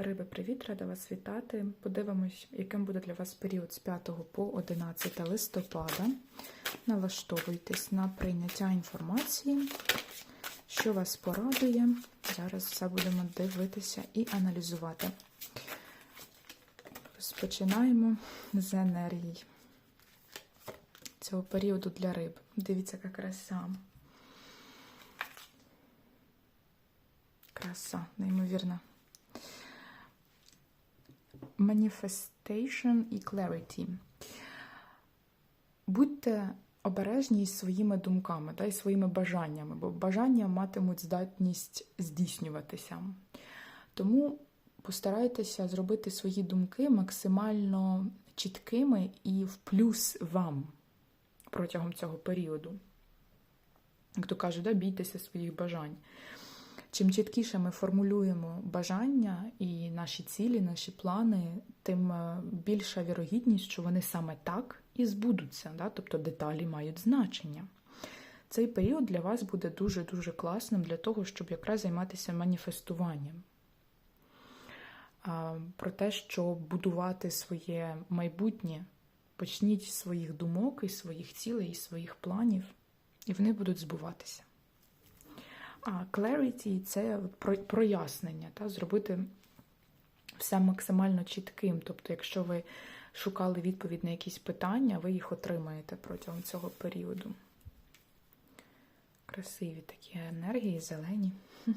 Риби, привіт, рада вас вітати. Подивимось, яким буде для вас період з 5 по 11 листопада. Налаштовуйтесь на прийняття інформації, що вас порадує. Зараз все будемо дивитися і аналізувати. Розпочинаємо з енергії цього періоду для риб. Дивіться, яка краса. Краса, неймовірна. Manifestation і clarity. Будьте обережні із своїми думками та й своїми бажаннями, бо бажання матимуть здатність здійснюватися. Тому постарайтеся зробити свої думки максимально чіткими і в плюс вам протягом цього періоду. Як то кажуть, да, бійтеся своїх бажань. Чим чіткіше ми формулюємо бажання і наші цілі, наші плани, тим більша вірогідність, що вони саме так і збудуться. Да? Тобто деталі мають значення. Цей період для вас буде дуже-дуже класним для того, щоб якраз займатися маніфестуванням. Про те, що будувати своє майбутнє, почніть своїх думок, і своїх цілей, і своїх планів, і вони будуть збуватися. А clarity – це прояснення, та, зробити все максимально чітким. Тобто, якщо ви шукали відповідь на якісь питання, ви їх отримаєте протягом цього періоду. Красиві такі енергії, зелені.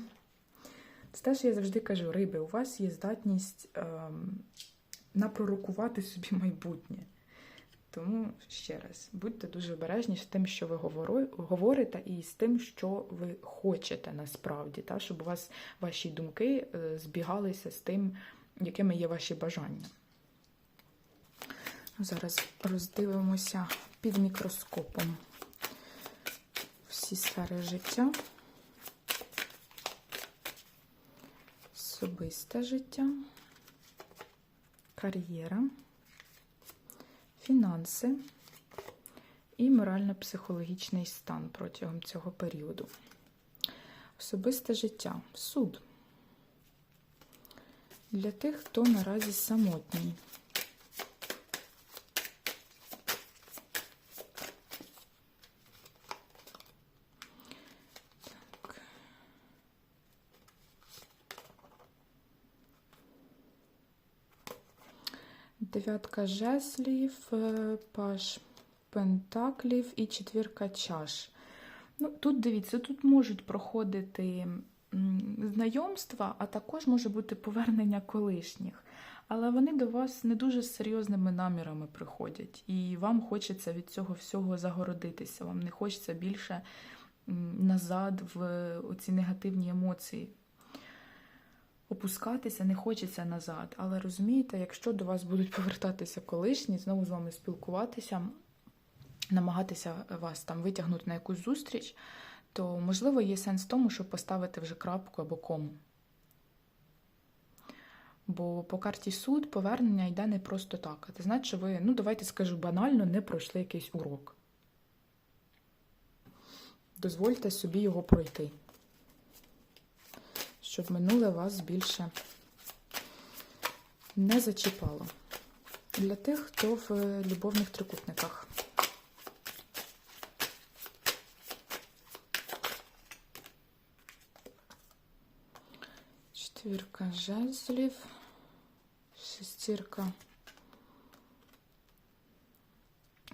Це те, що я завжди кажу, риби, у вас є здатність ем, напророкувати собі майбутнє. Тому ще раз, будьте дуже обережні з тим, що ви говорите, і з тим, що ви хочете насправді, та, щоб у вас ваші думки збігалися з тим, якими є ваші бажання. Зараз роздивимося під мікроскопом всі сфери життя, особисте життя, кар'єра фінанси і морально-психологічний стан протягом цього періоду. Особисте життя, суд. Для тих, хто наразі самотній. Дев'ятка жезлів, паш пентаклів і четвірка чаш. Ну, Тут дивіться, тут можуть проходити знайомства, а також може бути повернення колишніх. Але вони до вас не дуже з серйозними намірами приходять, і вам хочеться від цього всього загородитися. Вам не хочеться більше назад в оці негативні емоції опускатися не хочеться назад. Але розумієте, якщо до вас будуть повертатися колишні, знову з вами спілкуватися, намагатися вас там витягнути на якусь зустріч, то, можливо, є сенс в тому, щоб поставити вже крапку або кому. Бо по карті суд повернення йде не просто так. Це значить, що ви, ну давайте скажу банально, не пройшли якийсь урок. Дозвольте собі його пройти щоб минуле вас більше не зачіпало. Для тих, хто в любовних трикутниках. Четвірка жезлів, шестірка,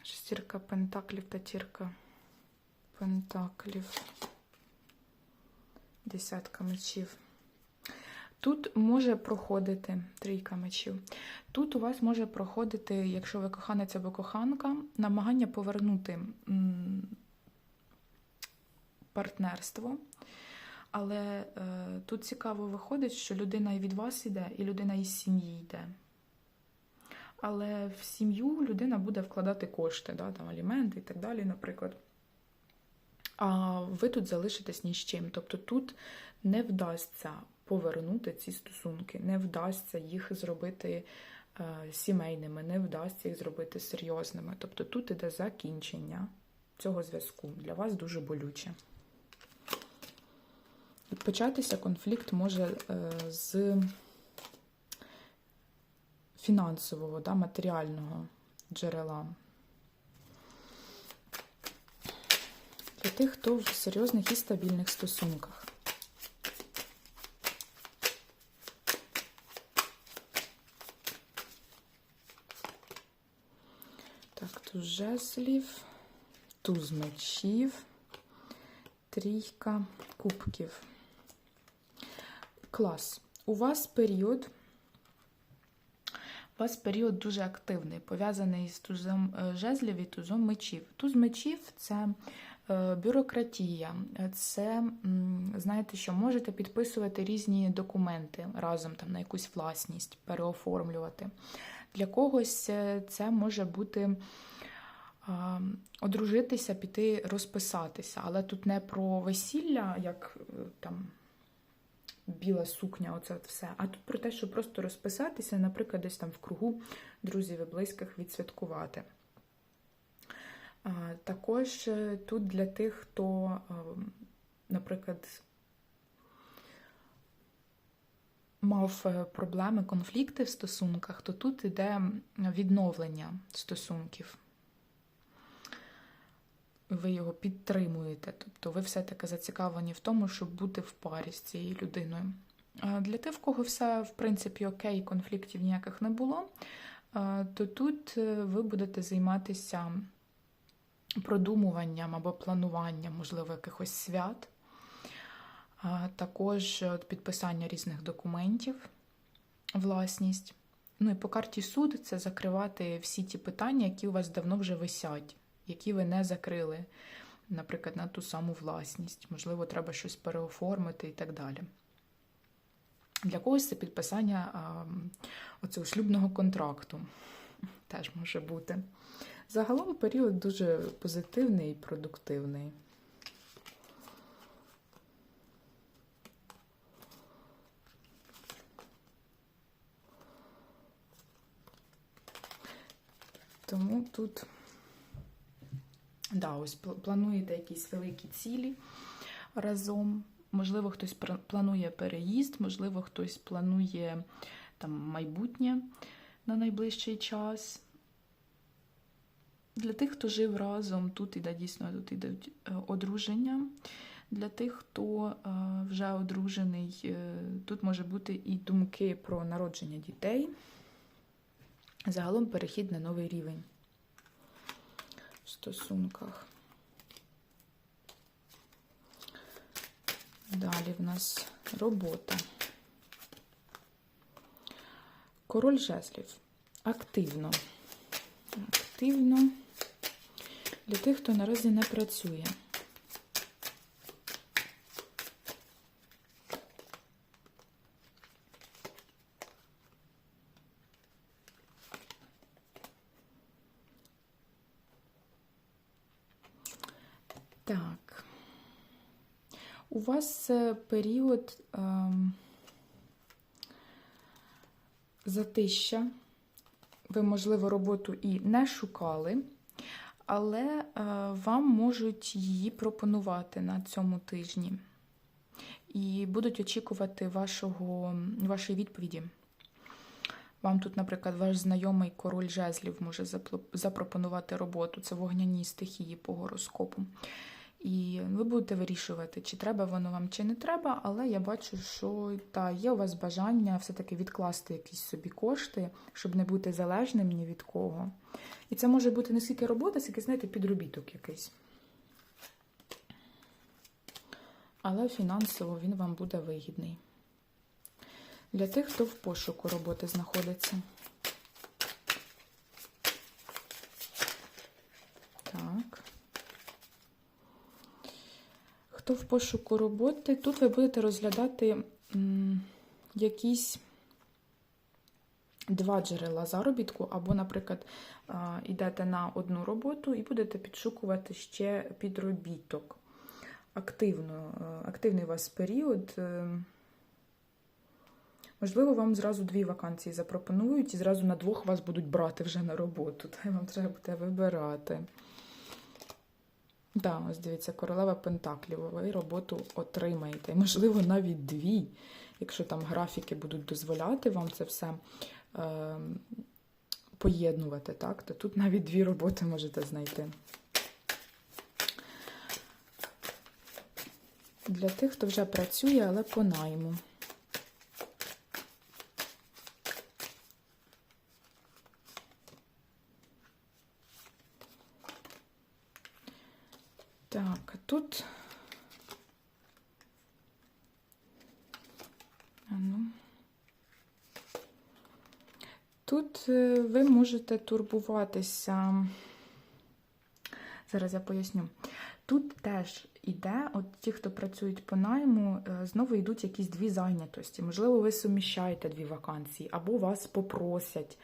шестірка пентаклів та тірка пентаклів. Десятка мечів. Тут може проходити трійка мечів. Тут у вас може проходити, якщо ви коханець або коханка, намагання повернути партнерство. Але е, тут цікаво виходить, що людина і від вас йде, і людина із сім'ї йде. Але в сім'ю людина буде вкладати кошти, да, там аліменти і так далі, наприклад а ви тут залишитесь ні з чим. Тобто тут не вдасться повернути ці стосунки, не вдасться їх зробити е, сімейними, не вдасться їх зробити серйозними. Тобто тут іде закінчення цього зв'язку. Для вас дуже болюче. Початися конфлікт може е, з фінансового, да, матеріального джерела. Для тих, хто в серйозних і стабільних стосунках. Так, туз жезлів, туз мечів, трійка кубків. Клас. У вас період. У вас період дуже активний, пов'язаний з тузом е, жезлів і тузом мечів. Туз мечів це е, бюрократія, це, знаєте, що можете підписувати різні документи разом там, на якусь власність, переоформлювати. Для когось е, це може бути одружитися, піти розписатися, але тут не про весілля, як е, там біла сукня, оце все. А тут про те, що просто розписатися, наприклад, десь там в кругу друзів і близьких відсвяткувати. Також е, тут для тих, хто, е, наприклад, мав проблеми, конфлікти в стосунках, то тут іде відновлення стосунків. Ви його підтримуєте, тобто ви все-таки зацікавлені в тому, щоб бути в парі з цією людиною. Для тих, в кого все, в принципі, окей, конфліктів ніяких не було, то тут е, ви будете займатися продумуванням або плануванням, можливо, якихось свят, також підписання різних документів, власність. Ну і по карті суд це закривати всі ті питання, які у вас давно вже висять які ви не закрили, наприклад, на ту саму власність. Можливо, треба щось переоформити і так далі. Для когось це підписання а, оцього шлюбного контракту теж може бути. Загалом період дуже позитивний і продуктивний. Тому тут Да, ось плануєте якісь великі цілі разом. Можливо, хтось планує переїзд, можливо, хтось планує там майбутнє на найближчий час. Для тих, хто жив разом, тут іде дійсно тут ідуть е, одруження. Для тих, хто е, вже одружений, е, тут може бути і думки про народження дітей. Загалом перехід на новий рівень стосунках. Далі в нас робота. Король жезлів. Активно. Активно для тих, хто наразі не працює. Так. У вас е, період ем, затища. Ви, можливо, роботу і не шукали, але е, вам можуть її пропонувати на цьому тижні. І будуть очікувати вашого, вашої відповіді. Вам тут, наприклад, ваш знайомий король жезлів може запропонувати роботу. Це вогняні стихії по гороскопу. І ви будете вирішувати, чи треба воно вам, чи не треба, але я бачу, що та, є у вас бажання все-таки відкласти якісь собі кошти, щоб не бути залежним ні від кого. І це може бути не скільки робота, скільки, знаєте, підробіток якийсь. Але фінансово він вам буде вигідний. Для тих, хто в пошуку роботи знаходиться. Так. Хто в пошуку роботи, тут ви будете розглядати якісь два джерела заробітку, або, наприклад, йдете на одну роботу і будете підшукувати ще підробіток. Активно, Активний у вас період. Е, можливо, вам зразу дві вакансії запропонують і зразу на двох вас будуть брати вже на роботу. Та вам треба буде вибирати. Так, ось дивіться, королева Пентаклів, ви роботу отримаєте. Можливо, навіть дві, якщо там графіки будуть дозволяти вам це все е, поєднувати, так? То тут навіть дві роботи можете знайти. Для тих, хто вже працює, але по найму. Так, а тут. А ну. Тут е, ви можете турбуватися. Зараз я поясню. Тут теж іде, от ті, хто працюють по найму, е, знову йдуть якісь дві зайнятості. Можливо, ви суміщаєте дві вакансії, або вас попросять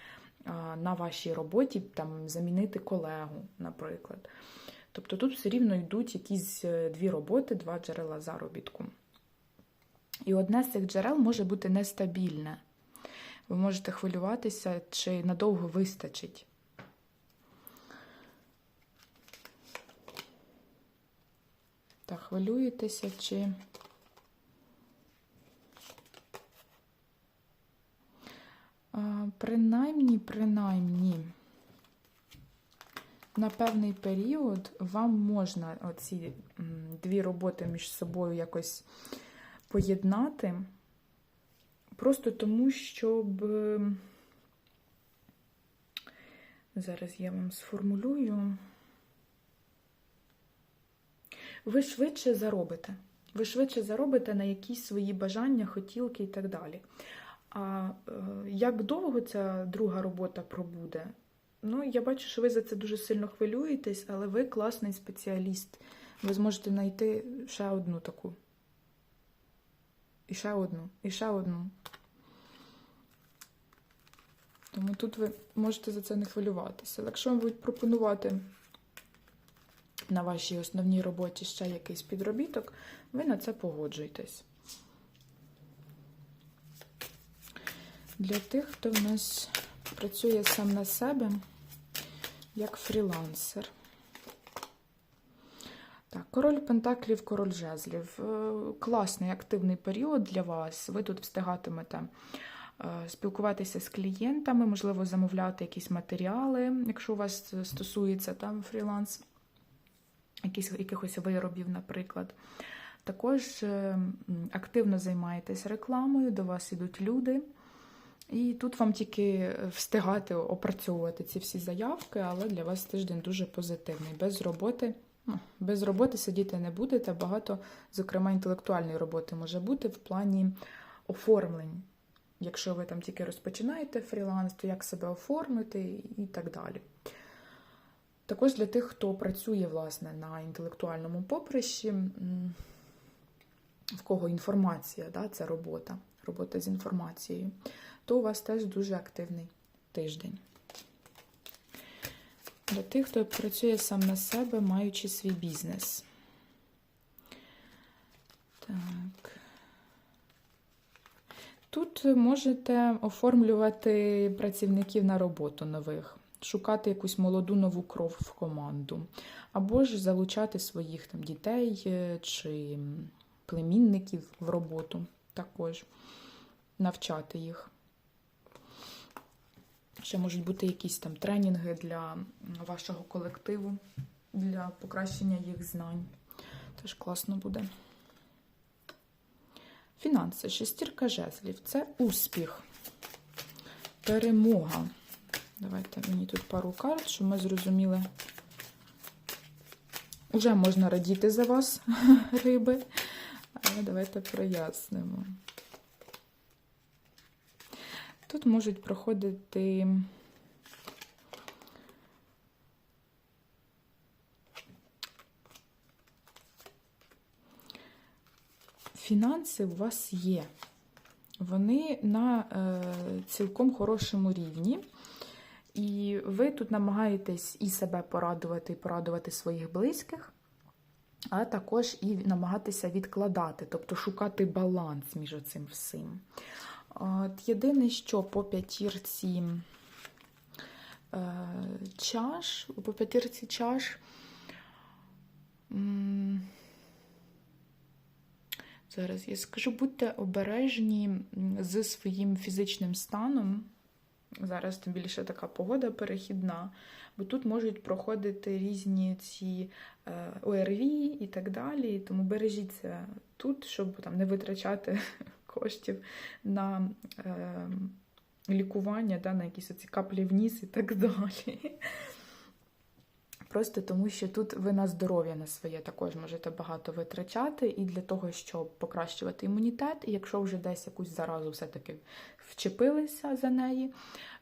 е, на вашій роботі там замінити колегу, наприклад. Тобто тут все рівно йдуть якісь е, дві роботи, два джерела заробітку. І одне з цих джерел може бути нестабільне. Ви можете хвилюватися, чи надовго вистачить. Та хвилюєтеся, чи. Принаймні, принаймні, на певний період вам можна оці дві роботи між собою якось поєднати. Просто тому, щоб е, зараз я вам сформулюю. Ви швидше заробите. Ви швидше заробите на якісь свої бажання, хотілки і так далі. А е, як довго ця друга робота пробуде? Ну, я бачу, що ви за це дуже сильно хвилюєтесь, але ви класний спеціаліст. Ви зможете знайти ще одну таку. І ще одну, і ще одну. Тому тут ви можете за це не хвилюватися. Якщо вам будуть пропонувати на вашій основній роботі ще якийсь підробіток, ви на це погоджуєтесь. Для тих, хто в нас працює сам на себе, як фрілансер. Так, король Пентаклів, король жезлів. Е, Класний активний період для вас. Ви тут встигатимете е, спілкуватися з клієнтами, можливо, замовляти якісь матеріали, якщо у вас стосується там фріланс, якісь, якихось виробів, наприклад. Також е, активно займаєтесь рекламою, до вас ідуть люди. І тут вам тільки встигати опрацьовувати ці всі заявки, але для вас тиждень дуже позитивний. Без роботи, без роботи сидіти не будете. Багато, зокрема, інтелектуальної роботи може бути в плані оформлень. Якщо ви там тільки розпочинаєте фріланс, то як себе оформити і так далі. Також для тих, хто працює власне на інтелектуальному поприщі, в кого інформація, да, це робота, робота з інформацією, то у вас теж дуже активний тиждень. Для тих, хто працює сам на себе, маючи свій бізнес. Так. Тут можете оформлювати працівників на роботу нових, шукати якусь молоду нову кров в команду, або ж залучати своїх там дітей е, чи племінників в роботу також, навчати їх. Ще можуть бути якісь там тренінги для вашого колективу, для покращення їх знань. Теж класно буде. Фінанси, шестірка жезлів це успіх, перемога. Давайте мені тут пару карт, щоб ми зрозуміли. Уже можна радіти за вас, риби, але давайте прояснимо. Тут можуть проходити фінанси у вас є. Вони на е, цілком хорошому рівні. І ви тут намагаєтесь і себе порадувати, і порадувати своїх близьких, а також і намагатися відкладати, тобто шукати баланс між цим всім. От Єдине, що по п'ятірці е, чаш, по п'ятірці чаш. Зараз я скажу, будьте обережні м, з своїм фізичним станом. Зараз тим більше така погода перехідна, бо тут можуть проходити різні ці е, ОРВІ і так далі. Тому бережіться тут, щоб там не витрачати коштів на е, лікування, да, на якісь оці каплі в ніс і так далі. Просто тому, що тут ви на здоров'я на своє також можете багато витрачати, і для того, щоб покращувати імунітет, і якщо вже десь якусь заразу все-таки вчепилися за неї,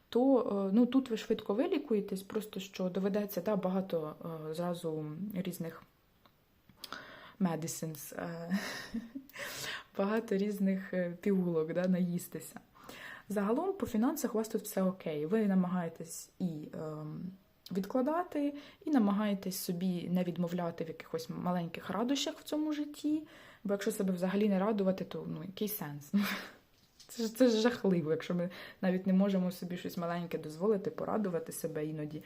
то е, ну, тут ви швидко вилікуєтесь, просто що доведеться да, багато е, зразу різних medicines, багато різних е, пігулок да, наїстися. Загалом по фінансах у вас тут все окей. Ви намагаєтесь і ем, відкладати, і намагаєтесь собі не відмовляти в якихось маленьких радощах в цьому житті. Бо якщо себе взагалі не радувати, то ну, який сенс? Це ж, це ж жахливо, якщо ми навіть не можемо собі щось маленьке дозволити, порадувати себе іноді.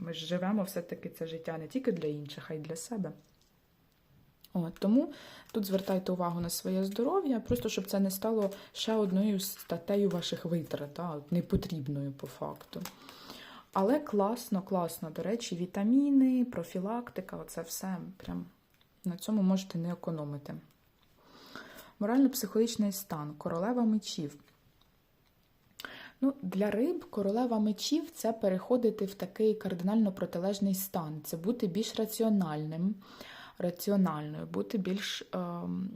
Ми ж живемо все-таки це життя не тільки для інших, а й для себе. От, тому тут звертайте увагу на своє здоров'я, просто щоб це не стало ще одною статтею ваших витрат, а, непотрібною по факту. Але класно, класно, до речі, вітаміни, профілактика, оце все прям на цьому можете не економити. Морально-психологічний стан, королева мечів. Ну, для риб королева мечів це переходити в такий кардинально протилежний стан. Це бути більш раціональним, раціональною, бути більш ем,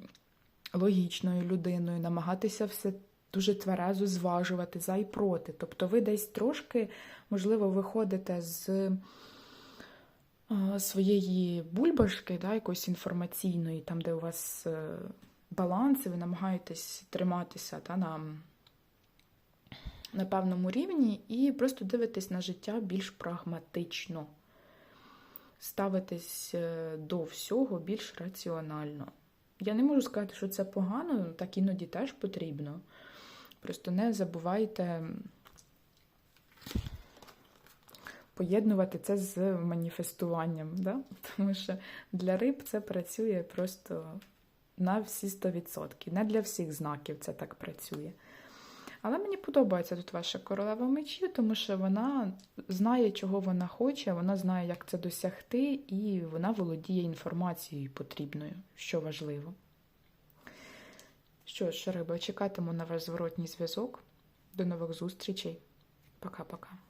логічною людиною, намагатися все дуже тверезо зважувати за і проти. Тобто ви десь трошки, можливо, виходите з е, своєї бульбашки, да, якоїсь інформаційної, там, де у вас е, баланс, і ви намагаєтесь триматися та, на, на певному рівні, і просто дивитесь на життя більш прагматично, ставитесь е, до всього більш раціонально. Я не можу сказати, що це погано, так іноді теж потрібно. Просто не забувайте поєднувати це з маніфестуванням, да? тому що для риб це працює просто на всі 100%. Не для всіх знаків це так працює. Але мені подобається тут ваша королева мечів, тому що вона знає, чого вона хоче, вона знає, як це досягти, і вона володіє інформацією потрібною, що важливо. Що ж, риби, чекатиму на ваш зворотній зв'язок. До нових зустрічей. Пока-пока.